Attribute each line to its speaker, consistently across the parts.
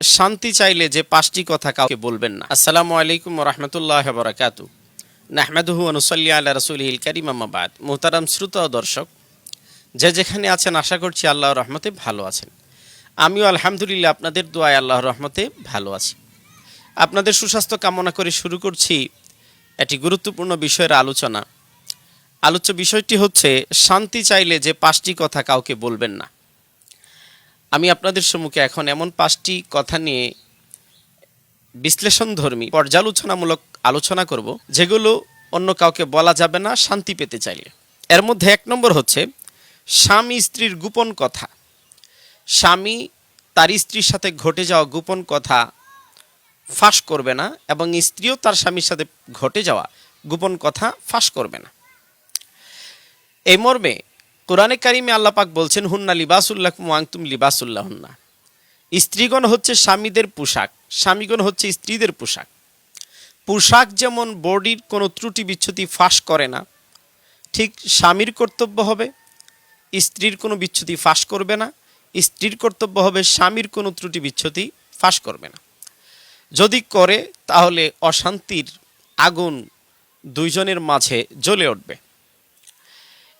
Speaker 1: শান্তি চাইলে যে পাঁচটি কথা কাউকে বলবেন না। আসসালামু আলাইকুম রহমতুল্লাহ বরাকাতু। নাহমেদহু অনুসল্লি আল্লাহ রসুল হিল করিম আম্মাবাদ মোহতারাম শ্রুত দর্শক, যে যেখানে আছেন, আশা করছি আল্লাহর রহমতে ভালো আছেন। আমিও আলহামদুলিল্লাহ আপনাদের দোয়ায় আল্লাহর রহমতে ভালো আছি। আপনাদের সুস্বাস্থ্য কামনা করে শুরু করছি একটি গুরুত্বপূর্ণ বিষয়ের আলোচনা। আলোচ্য বিষয়টি হচ্ছে, শান্তি চাইলে যে পাঁচটি কথা কাউকে বলবেন না। আমি আপনাদের সম্মুখে এখন এমন পাঁচটি কথা নিয়ে বিশ্লেষণধর্মী, পর্যালোচনামূলক আলোচনা করব, যেগুলো অন্য কাউকে বলা যাবে না, শান্তি পেতে চাইলে। এর মধ্যে এক নম্বর হচ্ছে, স্বামী স্ত্রীর গোপন কথা। স্বামী তার স্ত্রীর সাথে ঘটে যাওয়া গোপন কথা ফাঁস করবে না এবং স্ত্রীও তার স্বামীর সাথে ঘটে যাওয়া গোপন কথা ফাঁস করবে না। এই মর্মে কোরআনে কারিমে আল্লাপাক বলছেন, হুন্না লিবাসুল্লাহ মুআংতুম লিবাসুল্লাহ হুন্না স্ত্রীগণ হচ্ছে স্বামীদের পোশাক, স্বামীগণ হচ্ছে স্ত্রীদের পোশাক। পোশাক যেমন বডির কোনো ত্রুটি বিচ্ছুতি ফাঁস করে না, ঠিক স্বামীর কর্তব্য হবে, স্ত্রীর কোনো বিচ্ছুতি ফাঁস করবে না, স্ত্রীর কর্তব্য হবে স্বামীর কোনো ত্রুটি বিচ্ছুতি ফাঁস করবে না। যদি করে, তাহলে অশান্তির আগুন দুইজনের মাঝে জ্বলে উঠবে।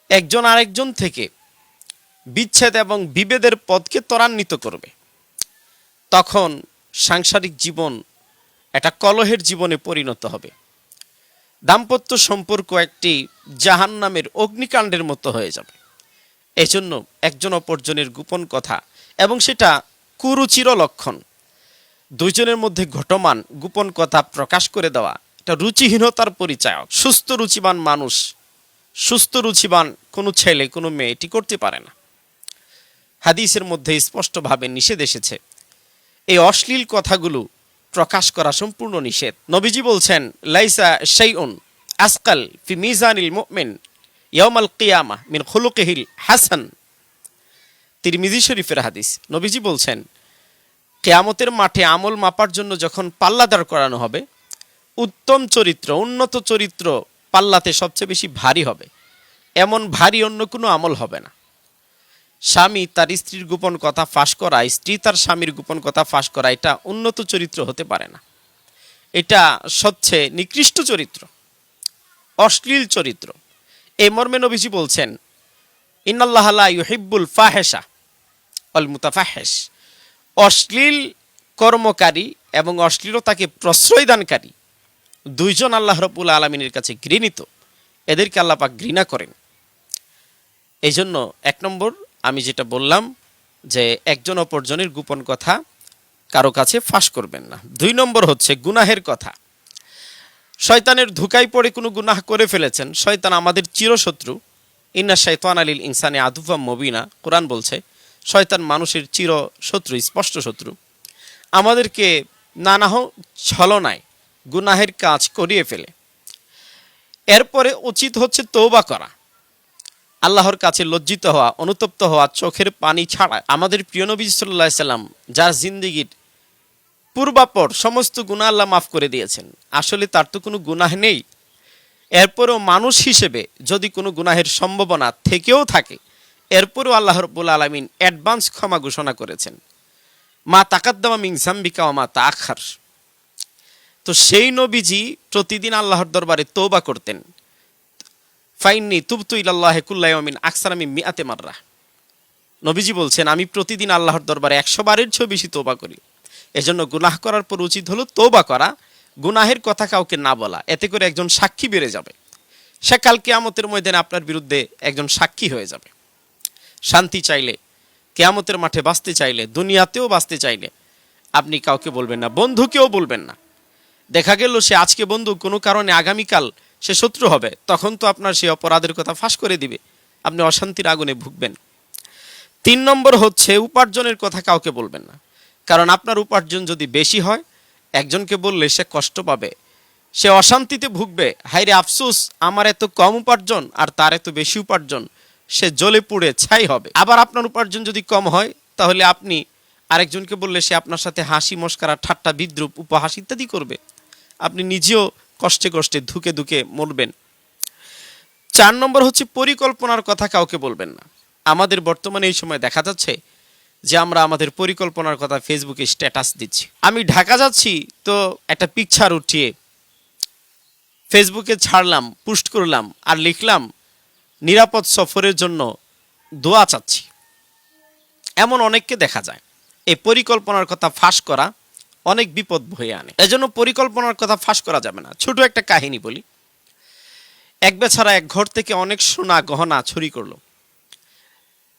Speaker 1: একজন আরেকজন থেকে বিচ্ছেদ এবং বিভেদের পথকে ত্বরান্বিত করবে। তখন সাংসারিক জীবন একটা কলহের জীবনে পরিণত হবে। দাম্পত্য সম্পর্ক একটি জাহান নামের অগ্নিকাণ্ডের মতো হয়ে যাবে। এজন্য একজন অপরজনের গোপন কথা এবং সেটা কুরুচির লক্ষণ। দুইজনের মধ্যে ঘটমান গোপন কথা প্রকাশ করে দেওয়া এটা রুচিহীনতার পরিচায়ক, সুস্থ রুচিবান মানুষ সুস্থ, রুচিবান কোনো ছেলে, কোনো মেয়ে এটি করতে পারে না। হাদিসের মধ্যে স্পষ্টভাবে নিষেধ এসেছে। এই অশ্লীল কথাগুলো প্রকাশ করা সম্পূর্ণ নিষেধ। নবীজি বলছেন, লাইসা শাইউন আসকাল ফি মিজানিল মুমিন ইয়াউমাল কিয়ামা মিন খুলুকিহিল হাসান। তিরমিজি শরীফের হাদিস। নবীজি বলছেন, কেয়ামতের মাঠে আমল মাপার জন্য যখন পাল্লা দাঁড় করানো হবে, উত্তম চরিত্র, উন্নত চরিত্র পাল্লাতে সবচেয়ে বেশি ভারী হবে। এমন ভারী অন্য কোনো আমল হবে না। স্বামী তার স্ত্রীর গোপন কথা ফাঁস করা, স্ত্রী তার স্বামীর গোপন কথা ফাঁস করা, এটা উন্নত চরিত্র হতে পারে না। এটা সবচেয়ে নিকৃষ্ট চরিত্র, অশ্লীল চরিত্র। এই মর্মে নবীজি বলছেন, ইন্নাল্লাহ ইউহিব্বুল ফাহেসা অল মুতাফাহেস অশ্লীল কর্মকারী এবং অশ্লীলতাকে প্রশ্রয়দানকারী দুইজন আল্লাহ রবুল আলমিনের কাছে ঘৃণিত। এদেরকে আল্লাপাক ঘৃণা করেন। এই জন্য এক নম্বর, আমি যেটা বললাম যে একজন অপরজনের গোপন কথা কারও কাছে ফাঁস করবেন না। দুই নম্বর হচ্ছে গুনাহের কথা। শয়তানের ধুকাই পড়ে কোনো গুনাহ করে ফেলেছেন। শয়তান আমাদের চিরশত্রু। ইন্না শৈতান আলীল ইনসানে আদুফা মবিনা। কোরআন বলছে, শয়তান মানুষের চির শত্রু স্পষ্ট শত্রু। আমাদেরকে নানাহ ছলনায় গুনাহের কাজ করিয়ে ফেলে। এরপরে উচিত হচ্ছে তৌবা করা। আল্লাহর কাছে লজ্জিত হওয়া, অনুতপ্ত হওয়া, চোখের পানি ছাড়া আমাদের প্রিয় নবী সাল্লাহ সাল্লাম যার জিন্দিগির পূর্বাপর সমস্ত গুণা আল্লাহ মাফ করে দিয়েছেন। আসলে তার তো কোনো গুনাহ নেই। এরপরও মানুষ হিসেবে যদি কোনো গুনাহের সম্ভাবনা থেকেও থাকে, এরপরও আল্লাহ রব্বুল আলমিন অ্যাডভান্স ক্ষমা ঘোষণা করেছেন। মা তাকাদ্দামা মিং জাম্বিকা ও মা তা আখার তো সেই নবীজি প্রতিদিন আল্লাহর দরবারে তৌবা করতেন। ফাইননি তুবতু ইলাল্লাহ কুল্লাহমিন আকসার আমি মিয়াতে মাররা। নবীজি বলছেন, আমি প্রতিদিন আল্লাহর দরবারে একশো বারের চেয়েও বেশি তৌবা করি। এজন্য গুনাহ করার পর উচিত হলো তৌবা করা। গুনাহের কথা কাউকে না বলা। এতে করে একজন সাক্ষী বেড়ে যাবে। সে কাল কেয়ামতের ময়দানে আপনার বিরুদ্ধে একজন সাক্ষী হয়ে যাবে। শান্তি চাইলে, কেয়ামতের মাঠে বাঁচতে চাইলে, দুনিয়াতেও বাঁচতে চাইলে আপনি কাউকে বলবেন না, বন্ধুকেও বলবেন না। দেখা গেল সে আজকে বন্ধু, কোনো কারণে আগামীকাল সে শত্রু হবে, তখন তো আপনার সেই অপরাধের কথা ফাঁস করে দিবে। আপনি অশান্তির আগুনে ভুগবেন। তিন নম্বর হচ্ছে, উপার্জনের কথা কাউকে বলবেন না। কারণ আপনার উপার্জন যদি বেশি হয়, একজনকে বললে সে কষ্ট পাবে। সে অশান্তিতে ভুগবে। হাইরে আফসুস, আমার এত কম উপার্জন আর তার এত বেশি উপার্জন, সে জ্বলে পুড়ে ছাই হবে। আবার আপনার উপার্জন যদি কম হয়, তাহলে আপনি আরেকজনকে বললে সে আপনার সাথে হাসি, মস্কারা, ঠাট্টা, বিদ্রুপ, উপহাস ইত্যাদি করবে। আপনি নিজেও কষ্টে কষ্টে, ধুকে ধুকে মরবেন। চার নম্বর হচ্ছে পরিকল্পনার কথা কাউকে বলবেন না। আমাদের বর্তমানে এই সময় দেখা যাচ্ছে যে আমরা আমাদের পরিকল্পনার কথা ফেসবুকে স্ট্যাটাস দিচ্ছি। আমি ঢাকা যাচ্ছি তো একটা পিকচার উঠিয়ে ফেসবুকে ছাড়লাম পোস্ট করলাম আর লিখলাম, নিরাপদ সফরের জন্য দোয়া চাচ্ছি। এমন অনেককে দেখা যায়। এই পরিকল্পনার কথা ফাঁস করা অনেক বিপদ বয়ে আনে। এজন্য পরিকল্পনার কথা ফাঁস করা যাবে না। ছোট একটা কাহিনী বলি। এক বেছাড়া এক ঘর থেকে অনেক সোনা গহনা চুরি করল।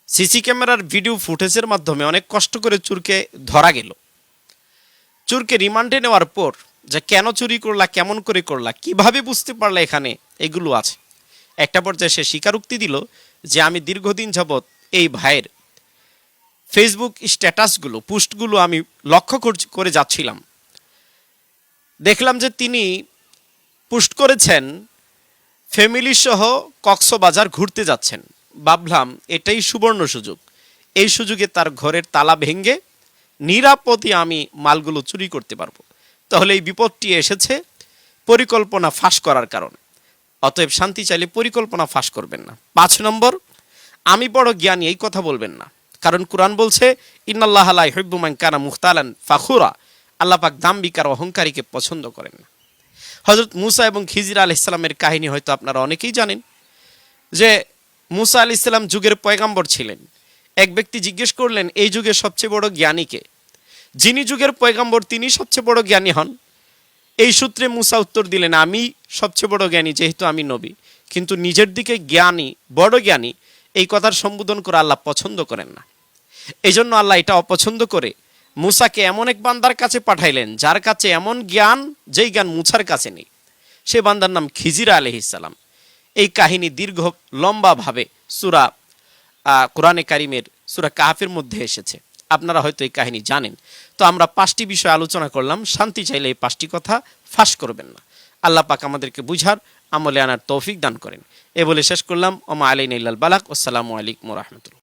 Speaker 1: সিসি ক্যামেরার ভিডিও ফুটেজের মাধ্যমে অনেক কষ্ট করে চুরকে ধরা গেল। চুরকে রিমান্ডে নেওয়ার পর যে কেন চুরি করলা, কেমন করে করলা, কীভাবে বুঝতে পারলা এখানে এগুলো আছে। একটা পর্যায়ে সে স্বীকারোক্তি দিল যে, আমি দীর্ঘদিন যাবৎ এই ভাইয়ের ফেসবুক স্ট্যাটাসগুলো পোস্টগুলো আমি লক্ষ্য করে যাচ্ছিলাম। দেখলাম যে তিনি পোস্ট করেছেন, ফ্যামিলি সহ কক্সবাজার ঘুরতে যাচ্ছেন। ভাবলাম এটাই সুবর্ণ সুযোগ। এই সুযোগে তার ঘরের তালা ভেঙে নিরাপদে আমি মালগুলো চুরি করতে পারব। তাহলে এই বিপদটি এসেছে পরিকল্পনা ফাঁস করার কারণে। অতএব শান্তি চাইলে পরিকল্পনা ফাঁস করবেন না। পাঁচ নম্বর, আমি বড় জ্ঞানী, এই কথা বলবেন না। কারণ কোরআন বলছে, ইন্নাল্লাহ আলাই কানা মুখতালান ফাখুরা। আল্লাহ পাক দাম্বিকার অহংকারীকে পছন্দ করেন না। হজরত মুসা এবং খিজির আল ইসলামের কাহিনী হয়তো আপনারা অনেকেই জানেন, যে মুসা আল ইসলাম যুগের পয়গাম্বর ছিলেন। এক ব্যক্তি জিজ্ঞেস করলেন, এই যুগের সবচেয়ে বড় জ্ঞানীকে যিনি যুগের পয়গাম্বর, তিনি সবচেয়ে বড় জ্ঞানী হন। এই সূত্রে মুসা উত্তর দিলেন, আমি সবচেয়ে বড় জ্ঞানী, যেহেতু আমি নবী। কিন্তু নিজের দিকে জ্ঞানী, বড় জ্ঞানী, এই কথার সম্বোধন করে আল্লাহ পছন্দ করেন না। এই জন্য আল্লাহ এটা অপছন্দ করে। মুসাকে এমন এক বান্দার কাছে পাঠাইলেন, যার কাছে এমন জ্ঞান যেই জ্ঞান মুসার কাছে নেই। সে বান্দার নাম খিজিরা আলহিসাল্লাম এই কাহিনী দীর্ঘ লম্বাভাবে সুরা কোরআনে কারিমের, সুরা কাহাফের মধ্যে এসেছে। আপনারা হয়তো এই কাহিনী জানেন। তো আমরা পাঁচটি বিষয় আলোচনা করলাম। শান্তি চাইলে এই পাঁচটি কথা ফাঁস করবেন না। আল্লাহ পাক আমাদেরকে বুঝার, আমলে আনার তৌফিক দান করেন। এ বলে শেষ করলাম। ওমা আলাইন ইল্লাল বালাক। আসসালামু আলাইকুম রহমতুল্লাহ।